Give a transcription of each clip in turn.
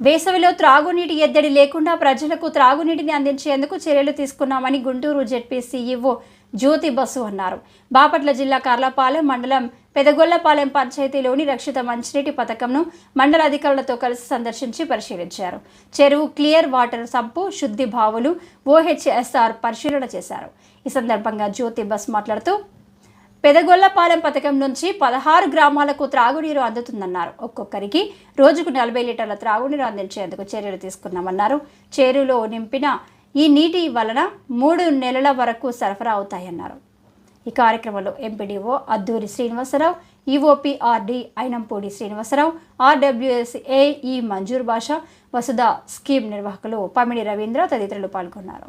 వేసవిలో త్రాగునీటి ఎద్దడి లేకుండా ప్రజలకు త్రాగునీటిని అందించేందుకు చర్యలు తీసుకున్నామని గుంటూరు జెడ్పీ సీఈఓ జ్యోతి బసు అన్నారు. బాపట్ల జిల్లా కార్లపాలెం మండలం పెదగొల్లపాలెం పంచాయతీలోని రక్షిత మంచినీటి పథకంను మండల అధికారులతో కలిసి సందర్శించి పరిశీలించారు. చెరువు క్లియర్ వాటర్ సంపు శుద్ధి బావులు ఓహెచ్ఎస్ఆర్ పరిశీలన చేశారు. ఈ సందర్భంగా జ్యోతి బస్ మాట్లాడుతూ పెదగొల్లపాలెం పథకం నుంచి పదహారు గ్రామాలకు త్రాగునీరు అందుతుందన్నారు. ఒక్కొక్కరికి రోజుకు నలభై లీటర్ల త్రాగునీరు అందించేందుకు చర్యలు తీసుకున్నామన్నారు చేరులో నింపిన ఈ నీటి వలన మూడు నెలల వరకు సరఫరా అవుతాయన్నారు. ఈ కార్యక్రమంలో MPDO Adduri Srinivasarao EOP RD Ainampudi Srinivasarao RWSA E Manjur Basha వసుధ స్కీమ్ నిర్వాహకులు పమిడి రవీంద్ర తదితరులు పాల్గొన్నారు.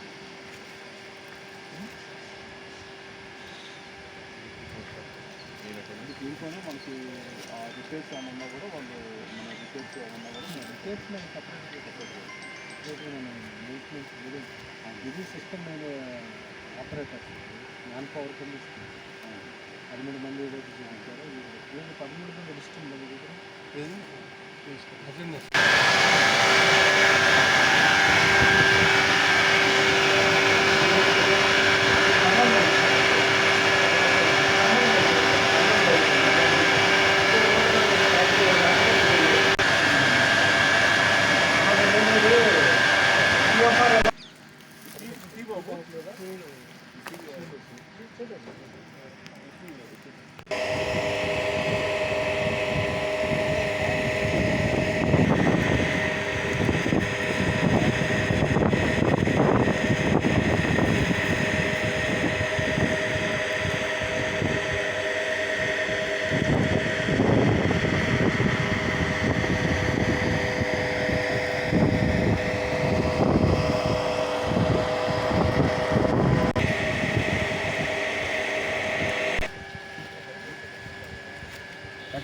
దీంట్లోనే మనకి రిపేర్స్ ఏమన్నా కూడా వాళ్ళు మన రిపేర్స్ ఏమన్నా కూడా మన రిపేర్స్ మేము సపరేట్ సపరేట్ మనం మెయింటెనెన్స్ బిజినెస్ బిజినెస్ సిస్టమ్ మీద ఆపరేటర్ మ్యాన్ పవర్ కింద పదమూడు మంది ఏదైతే చూపించారో వీళ్ళు పదమూడు మంది ఇష్టం మన దగ్గర Thank you.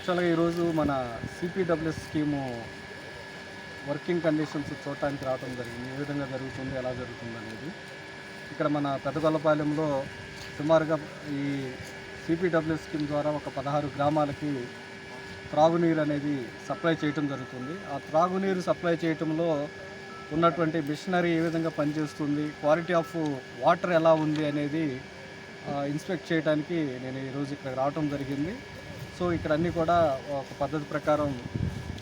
యాక్చువల్గా ఈరోజు మన సిపిడబ్ల్యూఎస్ స్కీము వర్కింగ్ కండిషన్స్ చూడటానికి రావడం జరిగింది. ఏ విధంగా జరుగుతుంది ఎలా జరుగుతుంది అనేది. ఇక్కడ మన పెద్దగొల్లపాలెంలో సుమారుగా ఈ సిపిడబ్ల్యూఎస్ స్కీమ్ ద్వారా ఒక పదహారు గ్రామాలకి త్రాగునీరు అనేది సప్లై చేయటం జరుగుతుంది. ఆ త్రాగునీరు సప్లై చేయటంలో ఉన్నటువంటి మిషనరీ ఏ విధంగా పనిచేస్తుంది క్వాలిటీ ఆఫ్ వాటర్ ఎలా ఉంది అనేది ఇన్స్పెక్ట్ చేయడానికి నేను ఈరోజు ఇక్కడ రావటం జరిగింది. సో ఇక్కడ అన్నీ కూడా ఒక పద్ధతి ప్రకారం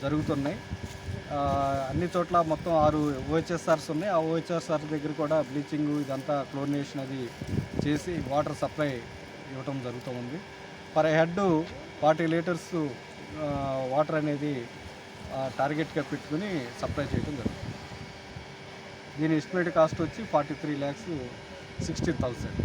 జరుగుతున్నాయి. అన్ని చోట్ల మొత్తం ఆరు ఓహెచ్ఎస్ఆర్స్ ఉన్నాయి. ఆ ఓహెచ్ఎస్ఆర్ దగ్గర కూడా బ్లీచింగ్ ఇదంతా క్లోరినేషన్ అది చేసి వాటర్ సప్లై ఇవ్వటం జరుగుతూ ఉంది. Per head forty litres water అనేది టార్గెట్గా పెట్టుకుని సప్లై చేయడం జరుగుతుంది. దీని ఎస్టిమేట్ కాస్ట్ వచ్చి forty three lakhs sixty thousand.